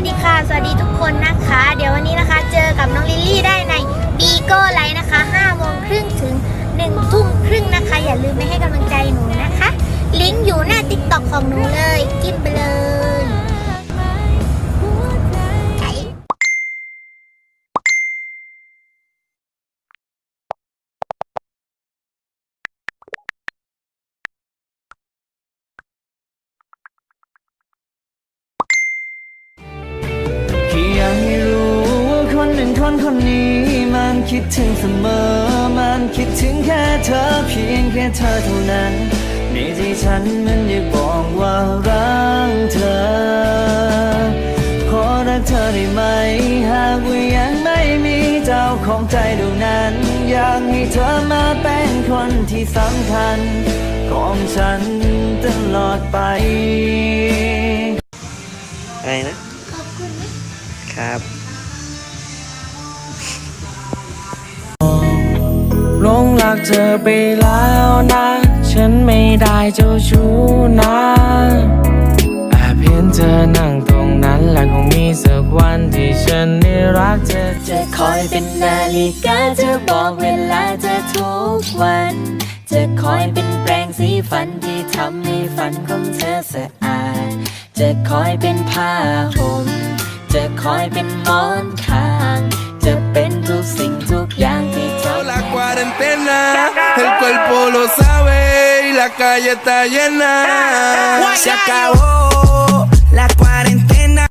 วัสดีค่ะ สวัสดีทุกคนนะคะ เดี๋ยววันนี้นะคะ เจอกับน้องลิลลี่ได้ในบีโก้ไลท์นะคะ5โมงครึ่งถึง1ทุ่มครึ่งนะคะ อย่าลืมไปให้กำลังใจหนูนะคะ ลิงก์อยู่หน้าติ๊กต็อกของหนูเลย กิ้มไปเลย คนหนึ่งคนคนนี้มันคิดถึงเสมอ มันคิดถึงแค่เธอเพียงแค่เธอเท่านั้นในใจฉันมันอยากบอกว่ารักเธอ ขอรักเธอได้ไหม หากว่ายังไม่มีเจ้าของใจดวงนั้น อยากให้เธอมาเป็นคนที่สำคัญ ของฉันตลอดไปอะไรนะ ขอบคุณนะครับ หลงรักเธอไปแล้วนะ ฉันไม่ได้เจ้าชู้นะแอบเห็นเธอนั่งตรงนั้นและคงมีสักวันที่ฉันได้รักเธอ จะคอยเป็นนาฬิกาจะบอกเวลาเธอทุกวัน จะคอยเป็นแปรงสีฟันที่ทำให้ฝันของเธอสะอาด จะคอยเป็นผ้าห่มจะคอยเป็นหมอนข้ cuarentena, el cuerpo lo sabe y la calle está llena. Se acabó la cuarentena.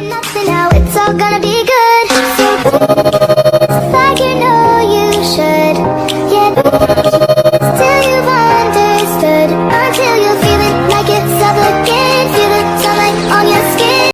Nothing now, it's all gonna be good